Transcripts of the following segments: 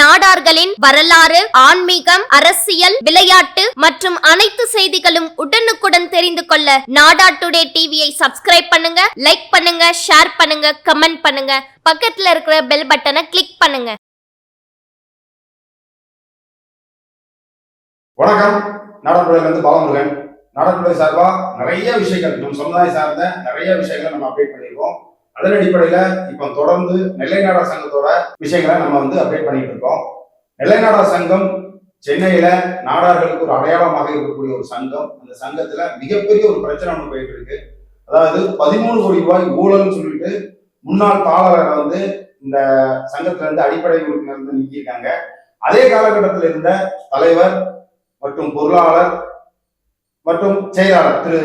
நாடார்களின் வரலாறு ஆன்மீகம் அரசியல் விளையாட்டு மற்றும் அனைத்து செய்திகளும் உடனுக்குடன் தெரிந்து கொள்ள நாடா டுடே டிவியை சப்ஸ்கிரைப் பண்ணுங்க லைக் பண்ணுங்க ஷேர் பண்ணுங்க கமெண்ட் பண்ணுங்க. பக்கத்துல இருக்கிற பெல் பட்டனை கிளிக் பண்ணுங்க. வணக்கம். நாடகத்துறையிலிருந்து பாலமுருகன். நாடகத்துறை சார்பா நிறைய விஷயங்கள் நம் சமுதாயம் சார்ந்த நிறைய விஷயங்களை நம்ம அப்டேட் பண்ணியிருக்கோம் அதன் அடிப்படையில இப்போ தொடர்ந்து நெல்லைநாடா சங்கத்தோட விஷயங்களை நம்ம வந்து அப்டேட் பண்ணிட்டு இருக்கோம். நெல்லைநாடா சங்கம் சென்னையில நாடார்களுக்கு ஒரு அடையாளமாக இருக்கக்கூடிய ஒரு சங்கம். அந்த சங்கத்துல மிகப்பெரிய ஒரு பிரச்சனை ஒன்று போயிட்டு இருக்கு. அதாவது பதிமூணு கோடி ரூபாய் ஊழல்னு சொல்லிட்டு முன்னாள் தாளரை வந்து இந்த சங்கத்துல இருந்து அடிப்படை உறுப்பினர் இருந்து நீக்கியிருக்காங்க. அதே காலகட்டத்தில் இருந்த தலைவர் மற்றும் பொருளாளர் மற்றும் செயலாளர் திரு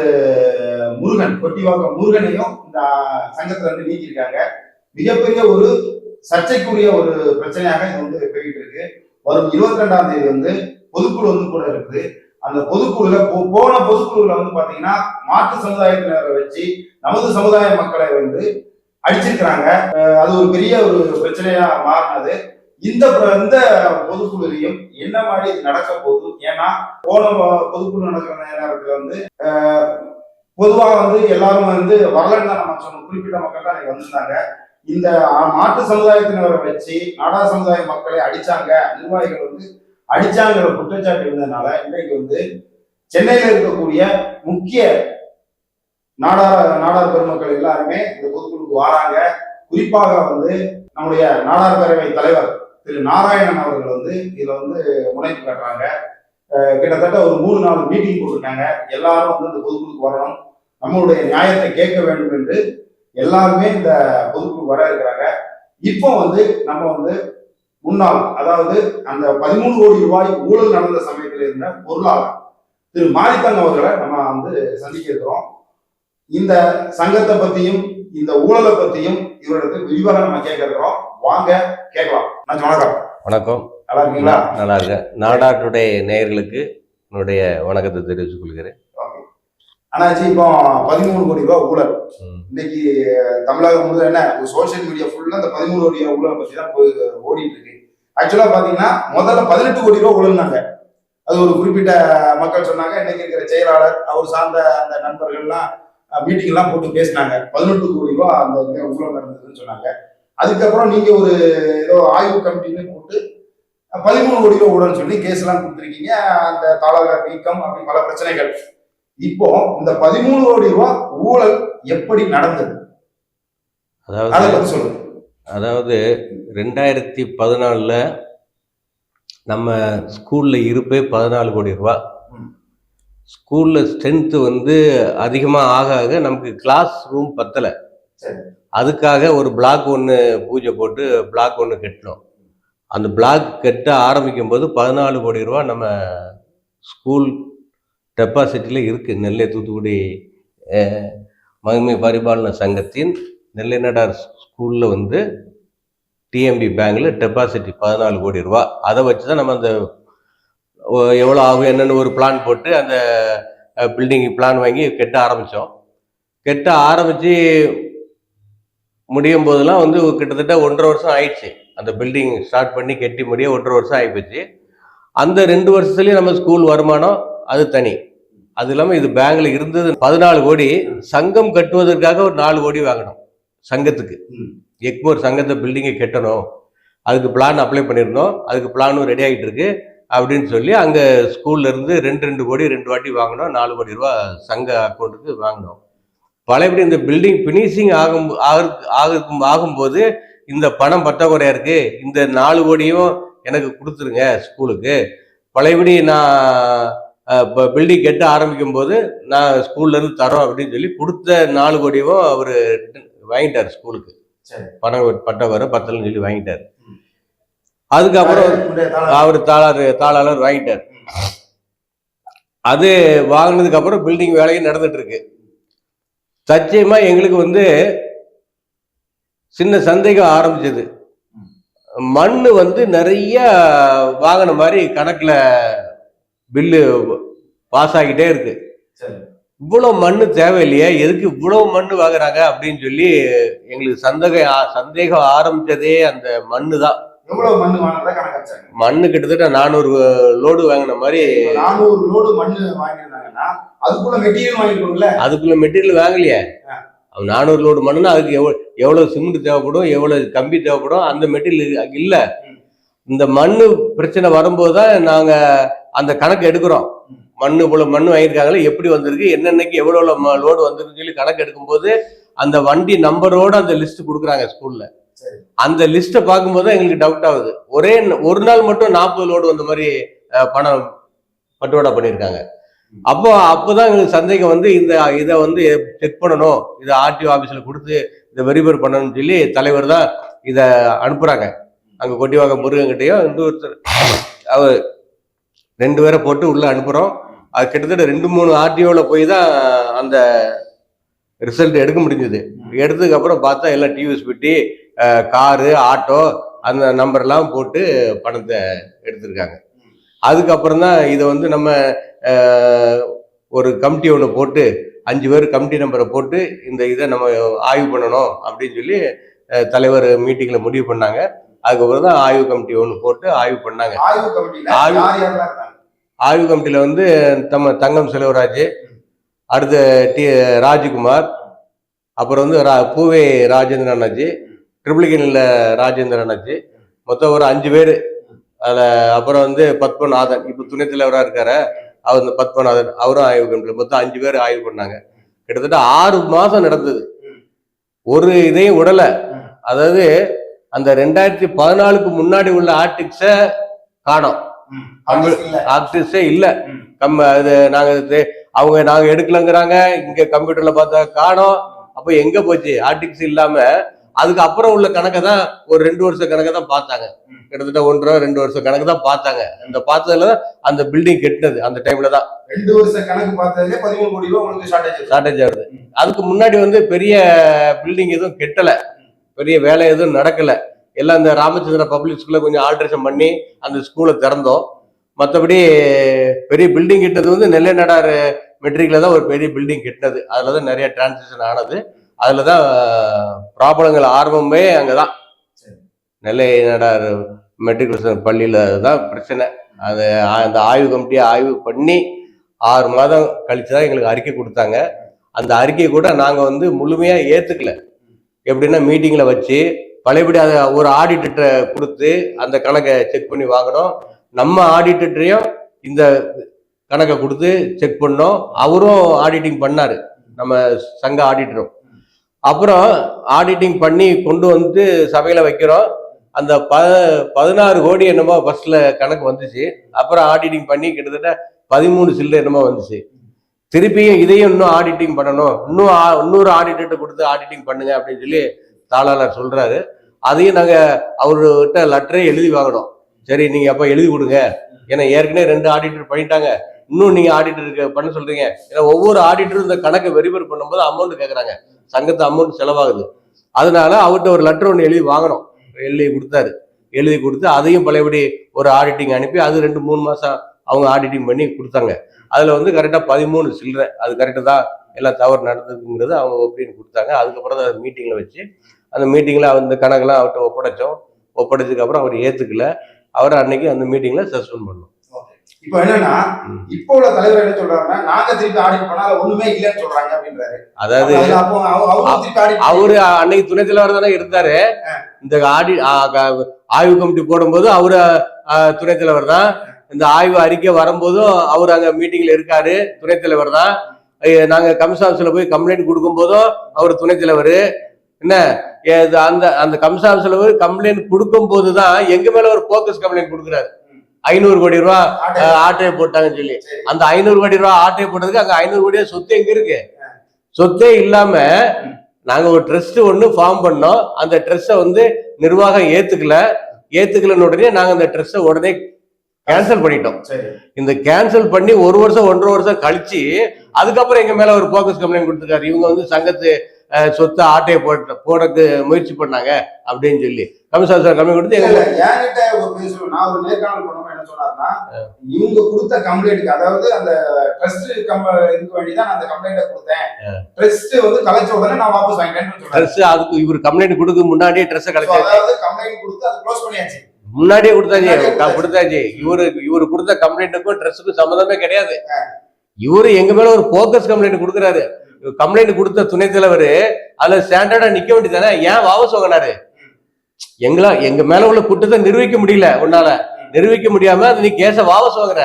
முருகன் கொட்டிவாக்கம் முருகனையும் சங்கத்துல இருந்து நீக்கியிருக்காங்க. மிகப்பெரிய ஒரு சர்ச்சைக்குரிய ஒரு பிரச்சனையாக இது வந்து போயிட்டு இருக்கு வரும் இருபத்தி ரெண்டாம் தேதி வந்து பொதுக்குழு வந்து கூட இருக்குது. அந்த பொதுக்குழுல போ- போன பொதுக்குழுல வந்து பாத்தீங்கன்னா மாற்று சமுதாயத்தினரை வச்சு நமது சமுதாய மக்களை வந்து அடிச்சிருக்கிறாங்க அது ஒரு பெரிய ஒரு பிரச்சனையா மாறினது. இந்த இந்த பொதுக்குழுலையும் என்ன மாதிரி நடக்க போகுது? ஏன்னா போன பொதுக்குழு நடக்கிற நேரத்துல வந்து பொதுவாக வந்து எல்லாரும் வந்து வரலன்னு தான் நம்ம சொன்னோம் குறிப்பிட்ட மக்கள் தான் இன்னைக்கு வந்திருந்தாங்க. இந்த அ- மாற்று சமுதாயத்தினரை வச்சு நாடா சமுதாய மக்களை அடிச்சாங்க நிர்வாகிகள் வந்து அடிச்சாங்கிற குற்றச்சாட்டு இருந்ததுனால இன்றைக்கு வந்து சென்னையில இருக்கக்கூடிய முக்கிய நாடார் நாடார் பெருமக்கள் எல்லாருமே இந்த பொதுக்குழுக்கு வராங்க. குறிப்பாக வந்து நம்முடைய நாடார் பேரவை தலைவர் திரு நாராயணன் அவர்கள் வந்து இதுல வந்து முனைப்பு காட்டுறாங்க. கிட்டத்தட்ட ஒரு மூணு நாலு மீட்டிங் போட்டிருக்காங்க. எல்லாரும் வந்து இந்த பொதுக்குழுக்கு வரணும். நம்மளுடைய நியாயத்தை கேட்க வேண்டும் என்று எல்லாருமே இந்த பொதுக்குழு வர இருக்கிறாங்க. இப்போ வந்து நம்ம வந்து முன்னாள் அதாவது அந்த பதிமூணு கோடி ரூபாய் ஊழல் நடந்த சமயத்தில் இருந்த பொருளாளர் திரு மாரித்தன் அவர்களை நம்ம வந்து சந்திக்க இருக்கிறோம். இந்த சங்கத்தை பத்தியும் இந்த ஊழலை பத்தியும் இவரிடத்தில் விரிவாக நம்ம கேட்க இருக்கிறோம். வாங்க கேட்கலாம். நான் வணக்கம். வணக்கம். நல்லா இருக்கேன். நாடாட்டுடைய நேயர்களுக்கு என்னுடைய வணக்கத்தை தெரிவித்துக் கொள்கிறேன். ஆனாச்சு இப்போ பதிமூணு கோடி ரூபாய் ஊழல். இன்னைக்கு தமிழகம் முழுவதும் என்ன சோஷியல் மீடியா ஃபுல்லா இந்த பதிமூணு கோடி ரூபாய் ஊழலை பத்தி தான் ஓடிட்டு இருக்கு. ஆக்சுவலா பாத்தீங்கன்னா முதல்ல பதினெட்டு கோடி ரூபாய் ஊழல்னாங்க. அது ஒரு குறிப்பிட்ட மக்கள் சொன்னாங்க. இன்னைக்கு இருக்கிற செயலாளர் அவர் சார்ந்த அந்த நண்பர்கள்லாம் மீட்டிங் எல்லாம் போட்டு பேசினாங்க. பதினெட்டு கோடி ரூபாய் அந்த ஊழல் நடந்ததுன்னு சொன்னாங்க. அதுக்கப்புறம் நீங்க ஒரு ஏதோ ஆய்வு கமிட்டின்னு போட்டு பதிமூணு கோடி ரூபாய் ஊழல்னு சொல்லி கேஸ் எல்லாம் கொடுத்துருக்கீங்க. அந்த தாளர் நீக்கம் அப்படி பல பிரச்சனைகள். இப்போ இந்த பதிமூணு கோடி ரூபாய் ஊழல் எப்படி நடந்தது? அதை அதாவது சொல்லுங்க. அதாவது ரெண்டாயிரத்தி பதினாலில் நம்ம ஸ்கூலில் இருப்பே பதினாலு கோடி ரூபா. ஸ்கூலில் ஸ்ட்ரென்த்து வந்து அதிகமாக ஆக ஆக நமக்கு கிளாஸ் ரூம் பத்தலை. அதுக்காக ஒரு பிளாக் ஒன்று பூஜை போட்டு பிளாக் ஒன்று கட்டினோம். அந்த பிளாக் கட்ட ஆரம்பிக்கும் போது பதினாலு கோடி ரூபா நம்ம ஸ்கூல் டெபாசிட்டில் இருக்குது நெல்லை தூத்துக்குடி மகிமை பரிபாலன சங்கத்தின் நெல்லை நடார் ஸ்கூலில் வந்து டிஎம்பி பேங்கில் டெபாசிட் பதினாலு கோடி ரூபா. அதை வச்சு தான் நம்ம அந்த எவ்வளோ ஆகும் என்னென்னு ஒரு பிளான் போட்டு அந்த பில்டிங் பிளான் வாங்கி கெட்ட ஆரம்பித்தோம் கெட்ட ஆரம்பித்து முடியும் போதெல்லாம் வந்து கிட்டத்தட்ட ஒன்றரை வருஷம் ஆயிடுச்சு. அந்த பில்டிங் ஸ்டார்ட் பண்ணி கட்டி முடிய ஒன்றரை வருஷம் ஆகிப்போச்சு அந்த ரெண்டு வருஷத்துலேயும் நம்ம ஸ்கூல் வருமானம் அது தனி. அது இல்லாமல் இது பேங்க்ல இருந்தது பதினாலு கோடி. சங்கம் கட்டுவதற்காக ஒரு நாலு கோடி வாங்கணும் சங்கத்துக்கு. எக்மோர் சங்கத்தை பில்டிங்கை கட்டணும். அதுக்கு பிளான் அப்ளை பண்ணியிருந்தோம் அதுக்கு பிளானும் ரெடி ஆகிட்டு இருக்கு. அப்படின்னு சொல்லி அங்கே ஸ்கூல்ல இருந்து ரெண்டு ரெண்டு கோடி ரெண்டு வாட்டி வாங்கினோம். நாலு கோடி ரூபா சங்க அக்கௌண்ட்டுக்கு வாங்கினோம். பழையபடி இந்த பில்டிங் ஃபினிஷிங் ஆகும் ஆகு- ஆகும் ஆகும்போது இந்த பணம் பற்றாக்குறையா இருக்கு. இந்த நாலு கோடியும் எனக்கு கொடுத்துருங்க ஸ்கூலுக்கு பழையபடி நான் பில்டிங் கட்ட ஆரம்பிக்கும் போது நான் ஸ்கூல்ல இருந்து தரோம் அப்படின்னு சொல்லி கொடுத்த நாலு கோடியும் அவர் வாங்கிட்டார் ஸ்கூலுக்கு சரி. பணம் பட்டவரை பத்தலன்னு சொல்லி வாங்கிட்டார். அதுக்கப்புறம் தாளர் அவர் தாளாளர் தாளாளர் வாங்கிட்டார். அது வாங்கினதுக்கு அப்புறம் பில்டிங் வேலையும் நடந்துட்டு இருக்கு. சத்தியமா எங்களுக்கு வந்து சின்ன சந்தேகம் ஆரம்பிச்சது. மண் வந்து நிறைய வாங்கின மாதிரி கணக்குல பில்லு பாஸ் ஆகிட்டே இருக்கு. சரி. இவ்வளவு மண்ணு தேவையில்லையே எதுக்கு இவ்வளவு மண்ணு வாங்குறாங்க அப்படின்னு சொல்லி எங்களுக்கு சந்தேகம் சந்தேகம் ஆரம்பிச்சதே அந்த மண்ணு தான் எவ்வளவு மண்ணு வாங்கினதா கணக்காச்சாங்க மண்ணு கிட்டத்தட்ட நானூறு லோடு வாங்கின மாதிரி நானூறு லோடு மண்ணு வாங்கியிருந்தாங்கன்னா அதுக்குள்ள மெட்டீரியல் வாங்கிருக்கணும்ல அதுக்குள்ள மெட்டீரியல் வாங்கலையே நானூறு லோடு மண்ணுனா அதுக்கு எவ்வளவு எவ்வளவு சிமெண்ட் தேவைப்படும் எவ்வளவு கம்பி தேவைப்படும் அந்த மெட்டீரியல் இல்ல. இந்த மண்ணு பிரச்சனை வரும்போது தான் நாங்க அந்த கணக்கு எடுக்கிறோம் ம். மண்ணு இவ்வளவு மண்ணு வாங்கியிருக்காங்களே எப்படி வந்திருக்கு என்னென்னைக்கு எவ்வளவு லோடு வந்திருக்குன்னு சொல்லி கணக்கு எடுக்கும்போது அந்த வண்டி நம்பரோட அந்த லிஸ்ட் கொடுக்குறாங்க ஸ்கூல்ல. அந்த லிஸ்ட்டை பார்க்கும்போது தான் எங்களுக்கு டவுட் ஆகுது. ஒரே ஒரு நாள் மட்டும் நாற்பது லோடு வந்த மாதிரி பணம் பட்டுவாடா பண்ணியிருக்காங்க. அப்போ அப்போதான் எங்களுக்கு சந்தேகம் வந்து இந்த இதை வந்து செக் பண்ணணும். இதை ஆர்டிஓ ஆஃபீஸில் கொடுத்து இதை வெரிஃபை பண்ணணும்னு சொல்லி தலைவர் தான் இதை அனுப்புறாங்க. அங்கே கொட்டிவாக முருகன்கிட்டயும் இன்னொருத்தர் அவர் ரெண்டு பேரை போட்டு உள்ளே அனுப்புகிறோம் அது கிட்டத்தட்ட ரெண்டு மூணு ஆர்டிஓவில் போய் தான் அந்த ரிசல்ட் எடுக்க முடிஞ்சது. எடுத்ததுக்கு அப்புறம் பார்த்தா எல்லாம் டிவிஎஸ் பெட்டி காரு ஆட்டோ அந்த நம்பர்லாம் போட்டு பணத்தை எடுத்திருக்காங்க. அதுக்கப்புறம் தான் இதை வந்து நம்ம ஒரு கமிட்டி ஒன்று போட்டு அஞ்சு பேர் கமிட்டி நம்பரை போட்டு இந்த இதை நம்ம ஆய்வு பண்ணணும் அப்படின்னு சொல்லி தலைவர் மீட்டிங்கில் முடிவு பண்ணாங்க. அதுக்கப்புறம் தான் ஆய்வு கமிட்டி ஒன்று போட்டு ஆய்வு பண்ணாங்க. ஆய்வு ஆய்வு- கமிட்டியில் வந்து நம்ம தங்கம் செல்வராஜ் அடுத்து டி ராஜ்குமார் அப்புறம் வந்து ரா பூவே ராஜேந்திர அண்ணாச்சி ட்ரிபிளிகனில் ராஜேந்திர அண்ணாச்சி மொத்தம் ஒரு அஞ்சு பேர். அதில் அப்புறம் வந்து பத்மநாதன். இப்போ துணைத் தலைவராக இருக்காரு. அவர் இந்த பத்மநாதன். அவரும் ஆய்வு கமிட்டியில் மொத்தம் அஞ்சு பேர் ஆய்வு பண்ணாங்க. கிட்டத்தட்ட ஆறு மாதம் நடந்தது. ஒரு இதையும் விடலை. அதாவது அந்த ரெண்டாயிரத்தி பதினாலுக்கு முன்னாடி உள்ள ஆர்டிக்ஸை காணோம். ம். ஆர்டிஸ்ட் இல்ல. கம்ம அது நாங்க இது- அவங்க நாங்க எடுக்கலங்கிறாங்க. இங்க கம்ப்யூட்டர்ல பார்த்தா காணோம். அப்ப எங்க போச்சு? ஆர்டிக்ஸ் இல்லாம அதுக்கு அப்புறம் உள்ள கணக்கை தான் ஒரு ரெண்டு வருஷம் கணக்கை தான் பார்த்தாங்க. கிட்டத்தட்ட ஒன்றரை ரெண்டு வருஷம் கணக்கு தான் பார்த்தாங்க. இந்த பார்த்ததுல தான் அந்த பில்டிங் கெட்டினது அந்த டைம்ல தான். ரெண்டு வருஷம் கணக்கு பார்த்ததுல பதிமூணு கோடி ரூபாய் உங்களுக்கு ஷார்டேஜ் ஷார்டேஜ் ஆகுது. அதுக்கு முன்னாடி வந்து பெரிய பில்டிங் எதுவும் கெட்டல. பெரிய வேலை எதுவும் நடக்கல. எல்லாம் இந்த ராமச்சந்திர பப்ளிக் ஸ்கூல்ல கொஞ்சம் ஆல்ட்ரேஷன் பண்ணி அந்த ஸ்கூலை திறந்தோம். மற்றபடி பெரிய பில்டிங் கெட்டது வந்து நெல்லை நடார் மெட்ரிக்ல தான் ஒரு பெரிய பில்டிங் கெட்டினது. அதுல தான் நிறைய டிரான்சாக்ஷன் ஆனது. அதுல தான் ப்ராப்ளங்கள் ஆரம்பமே அங்கதான். சரி. நெல்லை நடார் மெட்ரிகுலேஷன் பள்ளியில தான் பிரச்சனை. அது அந்த ஆய்வு கமிட்டியை ஆய்வு பண்ணி ஆறு மாதம் கழிச்சு தான் எங்களுக்கு அறிக்கை கொடுத்தாங்க. அந்த அறிக்கையை கூட நாங்கள் வந்து முழுமையாக ஏற்றுக்கல எப்படின்னா மீட்டிங்கில் வச்சு பழையபடி அதை ஒரு ஆடிட்டரை கொடுத்து அந்த கணக்கை செக் பண்ணி வாங்கினோம். நம்ம ஆடிட்டரையும் இந்த கணக்கை கொடுத்து செக் பண்ணோம். அவரும் ஆடிட்டிங் பண்ணார். நம்ம சங்க ஆடிட்டரும் அப்புறம் ஆடிட்டிங் பண்ணி கொண்டு வந்து சபையில் வைக்கிறோம். அந்த ப பதினாறு கோடி என்னமோ ஃபர்ஸ்ட்ல கணக்கு வந்துச்சு. அப்புறம் ஆடிட்டிங் பண்ணி கிட்டத்தட்ட பதிமூணு சில்லு என்னமோ வந்துச்சு. திருப்பியும் இதையும் இன்னும் ஆடிட்டிங் பண்ணணும். இன்னும் இன்னொரு ஆடிட்டர்கிட்ட கொடுத்து ஆடிட்டிங் பண்ணுங்க அப்படின்னு சொல்லி தாளாளர் சொல்றாரு. அதையும் நாங்கள் அவர்கிட்ட லெட்டரே எழுதி வாங்கினோம் சரி நீங்கள் அப்போ எழுதி கொடுங்க. ஏன்னா ஏற்கனவே ரெண்டு ஆடிட்டர் பண்ணிட்டாங்க. இன்னும் நீங்கள் ஆடிட்டருக்கு பண்ண சொல்றீங்க. ஏன்னா ஒவ்வொரு ஆடிட்டரும் இந்த கணக்கை வெரிஃபை பண்ணும்போது அமௌண்ட் கேட்குறாங்க சங்கத்து அமௌண்ட் செலவாகுது. அதனால அவர்கிட்ட ஒரு லெட்டர் ஒன்று எழுதி வாங்கினோம் எழுதி கொடுத்தாரு. எழுதி கொடுத்து அதையும் பழையபடி ஒரு ஆடிட்டிங் அனுப்பி அது ரெண்டு மூணு மாசம் அவங்க ஆடிட்டிங் பண்ணி கொடுத்தாங்க. அதுல வந்து கரெக்டாக பதிமூணு சில்லறை அது கரெக்டாக தான் எல்லாம் தவறு நடந்ததுங்கிறது அவங்க ஒப்பீனியன் கொடுத்தாங்க. அதுக்கப்புறம் தான் மீட்டிங்கில் வச்சு அந்த மீட்டிங்கில் அந்த கணக்கெல்லாம் அவர்கிட்ட ஒப்படைச்சோம். ஒப்படைச்சதுக்கப்புறம் அவர் ஏற்றுக்கல அவர் அன்னைக்கு அந்த மீட்டிங்கில் சஸ்பெண்ட் பண்ணோம். இப்போ என்னன்னா. இப்போ உள்ள தலைவர் என்ன சொல்றாருன்னா நாங்க திருப்பி ஆடிட் பண்ணா ஒண்ணுமே இல்லைன்னு சொல்றாங்க அப்படின்றாரு. அதாவது அவரு அன்னைக்கு துணை தலைவர் தானே இருந்தாரு. இந்த ஆடி ஆய்வு கமிட்டி போடும்போது அவரு ஆ, துணைத் தலைவர் தான். இந்த ஆய்வு அறிக்கை வரும்போதும் அவர் அங்க மீட்டிங்ல இருக்காரு துணைத் தலைவர் தான். நாங்க கமிஷன் ஆஃபீஸ்ல போய் கம்ப்ளைண்ட் கொடுக்கும் போதும் அவர் துணைத் தலைவர். என்ன? அந்த அந்த கமிஷன் ஆஃபீஸ்ல போய் கம்ப்ளைண்ட் கொடுக்கும் போதுதான் எங்க மேல ஒரு போக்கஸ் கம்ப்ளைண்ட் கொடுக்குறாரு. ஐநூறு கோடி ரூபா ஆட்டையை போட்டாங்கன்னு சொல்லி. அந்த ஐநூறு கோடி ரூபா ஆட்டையை போட்டதுக்கு அங்க ஐநூறு கோடியா சொத்து எங்க இருக்கு. சொத்தே இல்லாம நாங்க ஒரு ட்ரஸ்ட் ஒண்ணு ஃபார்ம் பண்ணோம். அந்த ட்ரஸ்ட்டை வந்து நிர்வாகம் ஏத்துக்கல. ஏத்துக்கலன்னு உடனே நாங்க அந்த ட்ரஸ்ட்டை உடனே கேன்சல் பண்ணிட்டோம். இந்த கேன்சல் பண்ணி ஒரு வருஷம் ஒன்றரை வருஷம் கழிச்சு அதுக்கப்புறம் எங்க மேல ஒரு போக்கஸ் கம்ப்ளைண்ட் கொடுத்துருக்காரு. இவங்க வந்து சங்கத்து சொத்து ஆட்டையை போட்டு போடக்கு முயற்சி பண்ணாங்க அப்படின்னு சொல்லி. கமிஷனர் சார் கம்ப்ளைண்ட் கொடுத்து என்கிட்ட ஒரு பேசணும்? நான் ஒரு நேர்காணல் பண்ணவங்க என்ன சொன்னாருன்னா இவங்க கொடுத்த கம்ப்ளைண்ட்டுக்கு அதாவது அந்த ட்ரஸ்ட் கம் இதுக்கு வேண்டி தான் அந்த கம்ப்ளைண்ட்டை கொடுத்தேன். ட்ரஸ்ட் வந்து கலைச்ச உடனே நான் வாபஸ் வாங்கிட்டேன்னு சொன்னாரு ட்ரெஸ் அதுக்கு இவர் கம்ப்ளைண்ட் கொடுக்க முன்னாடியே ட்ரெஸ்ஸை So, கலைச்சாச்சு. அதாவது கம்ப்ளைண்ட் கொடுத்து அதை க்ளோஸ் பண்ணியாச்சு. முன்னாடியே கொடுத்தாச்சு. கொடுத்தாச்சு. இவரு இவரு கொடுத்த கம்ப்ளைண்ட்டுக்கும் ட்ரெஸ்ஸுக்கும் சம்மந்தமே கிடையாது. இவரு எங்க மேல ஒரு போக்கஸ் கம்ப்ளைண்ட் கொடுக்குறாரு. கம்ப்ளைண்ட் கொடுத்த துணைத் தலைவர் அதுல ஸ்டாண்டர்டா நிக்க வேண்டியதானே ஏன் வாபஸ் வாங்கினாரு? எங்களா எங்க மேல உள்ள குற்றத்தை நிரூபிக்க முடியல உன்னால. நிரூபிக்க முடியாம அது நீ கேஸ வாபஸ் வாங்குற.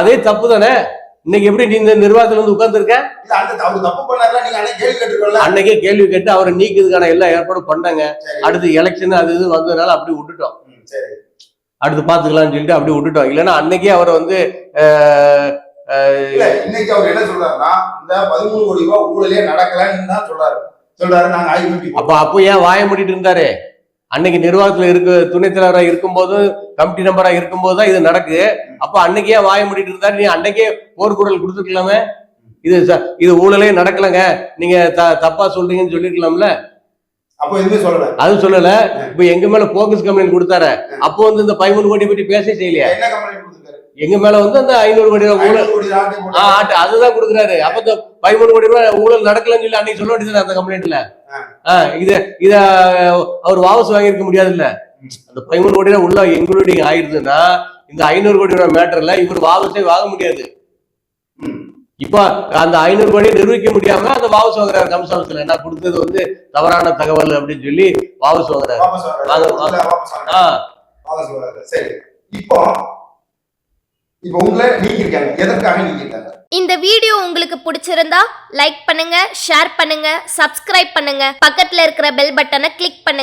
அதே தப்பு தானே இன்னைக்கு எப்படி நீ இந்த நிர்வாகத்துல வந்து பண்ணாருல நீங்க அன்னைக்கு கேள்வி கேட்டு அவரை நீக்கிறதுக்கான எல்லா ஏற்பாடும் பண்ணாங்க. அடுத்து எலெக்ஷன் அது இது வந்ததுனால அப்படி விட்டுட்டோம். அடுத்து பாத்துக்கலாம்னு சொல்லிட்டு அப்படி விட்டுட்டோம். இல்லைன்னா அன்னைக்கே அவரை வந்து இன்னைக்கு அவர் என்ன சொல்றாருன்னா இந்த பதிமூணு கோடி ரூபாய் ஊழலே நடக்கலன்னு தான் சொல்றாரு. சொல்றாரு நாங்க ஆய்வு அப்ப அப்போ ஏன் வாய மூடிட்டு இருந்தாரு? அன்னைக்கு நிர்வாகத்துல இருக்க துணைத் தலைவரா இருக்கும்போது கமிட்டி நம்பரா இருக்கும்போது தான் இது நடக்கு. அப்ப அன்னைக்கு ஏன் வாய மூடிட்டு இருந்தாரு? நீ அன்னைக்கே போர்க்குரல் கொடுத்துருக்கலாமே? இது இது ஊழலே நடக்கலங்க. நீங்க த- தப்பா சொல்றீங்கன்னு சொல்லிருக்கலாம்ல? அப்போ எதுவுமே சொல்லல. அது சொல்லல. இப்ப எங்க மேல போக்கஸ் கம்ப்ளைண்ட் கொடுத்தாரு? அப்போ வந்து இந்த பதிமூணு கோடி பத்தி பேச செய்யலையா? என்ன கொடுத்துருக்காரு? எங்க மேல வந்து அந்த ஐநூறு கோடி ரூபாய் ஊழல். கோடி ஆட்டை அதுதான் கொடுக்குறாரு. அப்ப இந்த பதிமூணு கோடி ரூபாய் ஊழல் நடக்கலன்னு சொல்லி அன்னைக்கு சொல்ல வேண்டியது அந்த கம்ப்ளைண்ட்ல ஆ, இத இத அவர் வாபஸ் வாங்கியிருக்க முடியாதுல்ல. அந்த பதிமூணு கோடி ரூபாய் உள்ள இன்க்ளூடிங் ஆயிருதுன்னா இந்த ஐநூறு கோடி ரூபாய் மேட்டர்ல இவர் வாபஸே வாங்க முடியாது. இப்ப அந்த ஐநூறு கோடியை நிரூபிக்க முடியாம அந்த வாபஸ் வாங்குறாரு கம்சாலத்துல. நான் கொடுத்தது வந்து தவறான தகவல் அப்படின்னு சொல்லி வாபஸ் வாங்குறாரு. வாபஸ் வாங்குறாரு. இப்போ உங்களை நீக்கிருக்காங்க எதற்காக நீக்கிருக்காங்க இந்த வீடியோ உங்களுக்கு பிடிச்சிருந்தா லைக் பண்ணுங்க ஷேர் பண்ணுங்க சப்ஸ்கிரைப் பண்ணுங்க. பக்கத்துல இருக்கிற பெல் பட்டனை கிளிக் பண்ணுங்க.